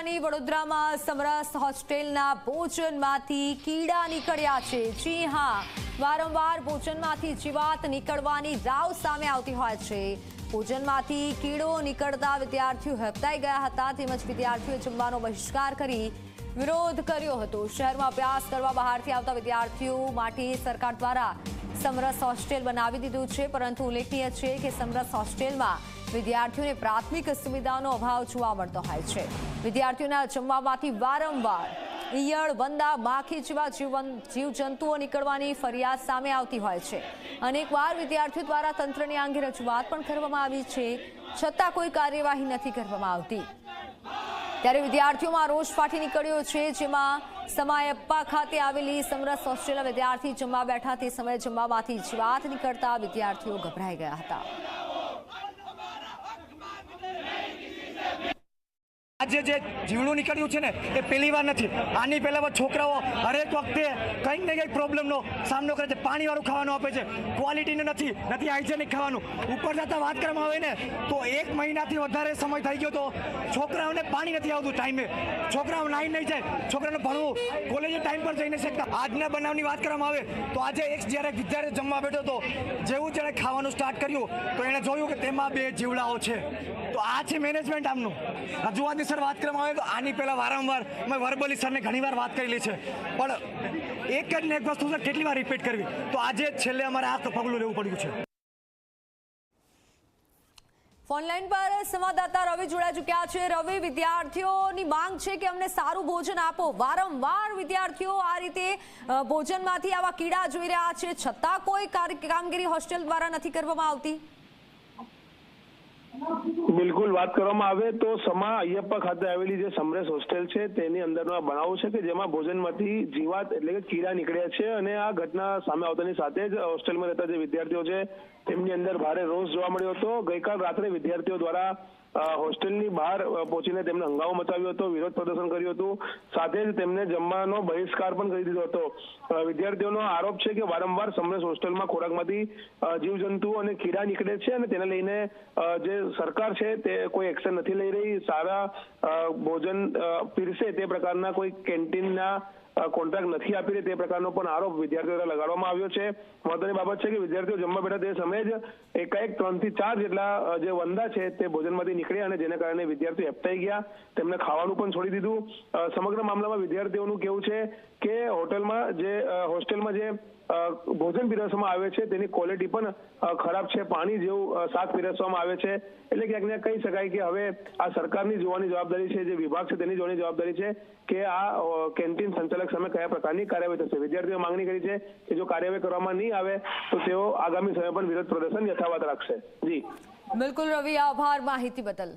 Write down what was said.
રાજધાની વડોદરામાં સમરસ હોસ્ટેલના ભોજનમાંથી કીડા નીકળ્યા છે. જી હા, વારંવાર ભોજનમાંથી જીવાત નીકળવાની રાવ સામે આવતી હોય છે. ભોજનમાંથી કીડો નીકળતા વિદ્યાર્થીઓ હેપતાઈ ગયા હતા, તેમજ વિદ્યાર્થીઓએ જમવાનો બહિષ્કાર કરી વિરોધ કર્યો હતો. શહેરમાં અભ્યાસ કરવા બહારથી આવતા વિદ્યાર્થીઓ માટે સરકાર દ્વારા સમરસ હોસ્ટેલ બનાવી દીધું છે, પરંતુ ઉલ્લેખનીય છે કે સમરસ હોસ્ટેલમાં વિદ્યાર્થીઓને પ્રાથમિક સુવિધાનો અભાવ જોવા મળતો હોય છે. વિદ્યાર્થીઓના જમવામાંથી વારંવાર ઈયળ, વંદા, માખી જેવા જીવજંતુઓ નીકળવાની ફરિયાદ સામે આવતી હોય છે. અનેકવાર વિદ્યાર્થીઓ દ્વારા તંત્રની અંગે રજૂઆત પણ કરવામાં આવી છે, છતાં કોઈ કાર્યવાહી નથી કરવામાં આવતી. ત્યારે વિદ્યાર્થીઓમાં રોષ ફાટી નીકળ્યો છે, જેમાં સમાયપ્પા ખાતે આવેલી સમરસ હોસ્ટેલના વિદ્યાર્થી જમવા બેઠા તે સમયે જમવામાંથી જીવાત નીકળતા વિદ્યાર્થીઓ ગભરાઈ ગયા હતા. આજે જે જીવડું નીકળ્યું છે ને, એ પહેલી વાર નથી. આની પહેલા છોકરાઓ હરેક વખતે કંઈક ને કંઈક પ્રોબ્લેમનો સામનો કરે છે. પાણીવાળું ખાવાનું આપે છે. ક્વોલિટીનું નથી નથી હાઇજેનિક ખાવાનું. ઉપર જતાં વાત કરવામાં આવે ને, તો એક મહિનાથી વધારે સમય થઈ ગયો તો છોકરાઓને પાણી નથી આવતું ટાઈમે છોકરાઓ નાઈ નહીં જાય. છોકરાને ભણવું. કોલેજે ટાઈમ પર જઈ નહીં શકતા. આજના બનાવની વાત કરવામાં આવે તો આજે એક જ્યારે વિદ્યાર્થી જમવા બેઠો હતો, જેવું જેણે ખાવાનું સ્ટાર્ટ કર્યું, તો એણે જોયું કે તેમાં બે જીવડાઓ છે. તો આ છે મેનેજમેન્ટ આમનું. રજૂઆતની સર વાત કરવામાં આવે તો આની પહેલાં વારંવાર મેં વર્બલી સરને ઘણીવાર વાત કરેલી છે. પણ એક જ ને એક વસ્તુ સર કેટલી વાર રિપીટ કરવી? તો આજે છેલ્લે અમારે આ પગલું લેવું પડ્યું છે. ફોનલાઈન પર સંવાદદાતા રવિ જોડાઈ ચૂક્યા છે. રવિ, વિદ્યાર્થીઓની માંગ છે કે અમને સારું ભોજન આપો. વારંવાર વિદ્યાર્થીઓ આ રીતે ભોજનમાંથી આવા કીડા જોઈ રહ્યા છે. છતાં કોઈ કામગીરી હોસ્ટેલ દ્વારા નથી કરવામાં આવતી. બિલકુલ વાત કરવામાં આવે તો સમા અયપ્પા ખાતે આવેલી જે સમરેશ હોસ્ટેલ છે, તેની અંદરનો આ બનાવ છે કે જેમાં ભોજનમાંથી જીવાત એટલે કે કીડા નીકળ્યા છે અને આ ઘટના સામે આવતાની સાથે જ હોસ્ટેલમાં રહેતા જે વિદ્યાર્થીઓ છે, તેમની અંદર ભારે રોષ જોવા મળ્યો હતો. ગઈકાલ રાત્રે વિદ્યાર્થીઓ દ્વારા હોસ્ટેલની બહાર પહોંચીને તેમને હંગામો મચાવ્યો હતો, વિરોધ પ્રદર્શન કર્યું હતું. સાથે જ તેમને જમવાનો બહિષ્કાર પણ કરી દીધો હતો. વિદ્યાર્થીઓનો આરોપ છે કે વારંવાર સમરેશ હોસ્ટેલમાં ખોરાકમાંથી જીવજંતુઓ અને કીડા નીકળે છે અને તેને લઈને જે સરકાર છે તે કોઈ એક્શન નથી લઈ રહી. સારા ભોજન પીરસે તે પ્રકારના કોઈ કેન્ટીનના કોન્ટ્રાક્ટ નથી આપી રહી તે પ્રકારનો પણ આરોપ વિદ્યાર્થીઓ દ્વારા લગાડવામાં આવ્યો છે. મહત્વની બાબત છે કે વિદ્યાર્થીઓ જમવા બેઠા તે સમયે જ એકાએક ત્રણથી ચાર જેટલા જે વંદા છે તે ભોજનમાંથી નીકળ્યા અને જેને કારણે વિદ્યાર્થીઓ એપટાઈ ગયા. તેમને ખાવાનું પણ છોડી દીધું. સમગ્ર મામલામાં વિદ્યાર્થીઓનું કેવું છે કે હોટલમાં જે હોસ્ટેલમાં જે ભોજન પીરસવામાં આવે છે, તેની ક્વોલિટી પણ ખરાબ છે, પાણી જેવું શાક પીરસવામાં આવે છે. એટલે ક્યાંક ને કહી શકાય કે હવે આ સરકારની જોવાની જવાબદારી છે, જે વિભાગ છે તેની જોવાની જવાબદારી છે, કે આ કેન્ટીન સંચાલક સામે કયા પ્રકારની કાર્યવાહી થશે. વિદ્યાર્થીઓ માંગણી કરી છે કે જો કાર્યવાહી કરવામાં નહીં આવે, તો તેઓ આગામી સમય પણ વિરોધ પ્રદર્શન યથાવત રાખશે. જી. બિલકુલ રવિ, આભાર માહિતી બદલ.